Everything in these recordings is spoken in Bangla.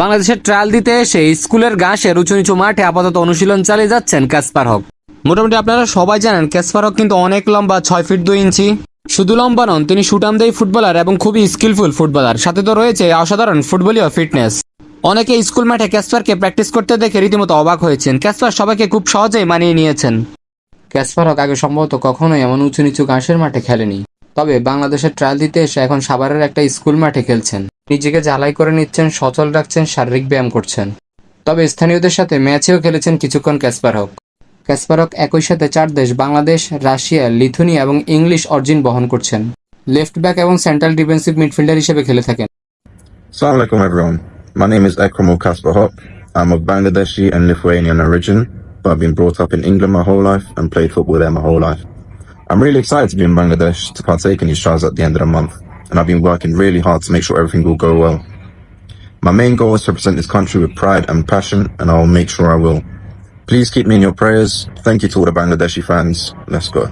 বাংলাদেশের ট্রায়াল দিতে এসে স্কুলের ঘাসের উঁচু নিচু মাঠে আপাতত অনুশীলন চালিয়ে যাচ্ছেন ক্যাসপার হক। মোটামুটি আপনারা সবাই জানেন ক্যাসপার হক কিন্তু অনেক লম্বা, ছয় ফিট দুই ইঞ্চি। শুধু লম্বা নন, তিনি সুটামদেই ফুটবলার এবং খুবই স্কিলফুল ফুটবলার। সাথে তো রয়েছে অসাধারণ ফুটবলীয় ফিটনেস অনেকে স্কুল মাঠে ক্যাসপারকে প্র্যাকটিস করতে দেখে রীতিমতো অবাক হয়েছেন। ক্যাসপার সবাইকে খুব সহজেই মানিয়ে নিয়েছেন। ক্যাসপার হক আগে সম্ভবত কখনোই এমন উঁচু নিচু ঘাসের মাঠে খেলেনি। তবে বাংলাদেশের ট্রায়াল দিতে এসে এখন সাভারের একটা স্কুল মাঠে খেলছেন। নিজেকে জ্বালাই করে নিচ্ছেন সচল রাখছেন শারীরিক ব্যায়াম করছেন তবে স্থানীয়দের সাথে ম্যাচেও খেলেছেন কিছুক্ষণ ক্যাসপার হক ক্যাসপার হক একই সাথে চার দেশ বাংলাদেশ রাশিয়া লিথুনিয়া এবং ইংলিশ অর্জিন বহন করছেন লেফট ব্যাক এবং সেন্ট্রাল ডিফেন্সিভ মিডফিল্ডার হিসেবে খেলে থাকেন. My name is Ekramul Kasper Hop. I'm of Bangladeshi and Lithuanian origin, but I've been brought up in England my whole life and played football there my whole life. I'm really excited to be in Bangladesh to partake in these trials at the end of the month, and I've been working really hard to make sure everything will go well. My main goal is to represent this country with pride and passion, and I will make sure I will. Please keep me in your prayers. Thank you to all the Bangladeshi fans. Let's go.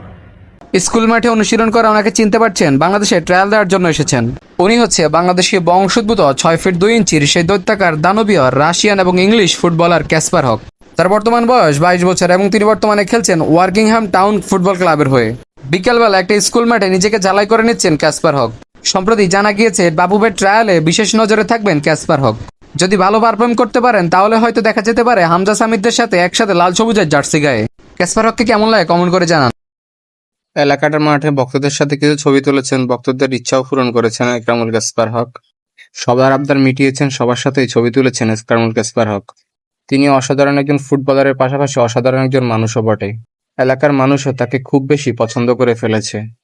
School মাঠে অনুশীলন করে ওনাকে চিনতে পারছেন বাংলাদেশে ট্রায়াল দেওয়ার জন্য এসেছেন উনি হচ্ছে বাংলাদেশি বংশোদ্ভূত ছয় ফিট দুই ইঞ্চির সেই দৈত্যাকার দানবীয় রাশিয়ান এবং ইংলিশ ফুটবলার ক্যাসপার হক তার বর্তমান বয়স বাইশ বছর এবং তিনি বর্তমানে খেলছেন ওয়ার্কিংহাম টাউন ফুটবল ক্লাবের হয়ে বিকেলবেলা একটা স্কুল মাঠে নিজেকে জ্বালাই করে নিচ্ছেন ক্যাসপার হক সম্প্রতি জানা গিয়েছে, বাবুবের ট্রায়ালে বিশেষ নজরে থাকবেন ক্যাসপার হক। যদি ভালো পারফর্ম করতে পারেন, তাহলে হয়তো দেখা যেতে পারে হামজা সামিদদের সাথে একসাথে লাল সবুজের জার্সি গায়ে। ক্যাসপার হককে কেমন লাগে কমেন্ট করে জানান। এলাকাটার মাঠে ভক্তদের সাথে কিছু ছবি তুলেছেন, ভক্তদের ইচ্ছাও পূরণ করেছেন একরামুল গাসপার হক। সবার আবদার মিটিয়েছেন, সবার সাথেই ছবি তুলেছেন একরামুল গাসপার হক। তিনি অসাধারণ একজন ফুটবলারের পাশাপাশি অসাধারণ একজন মানুষও বটে। এলাকার মানুষও তাকে খুব বেশি পছন্দ করে ফেলেছে।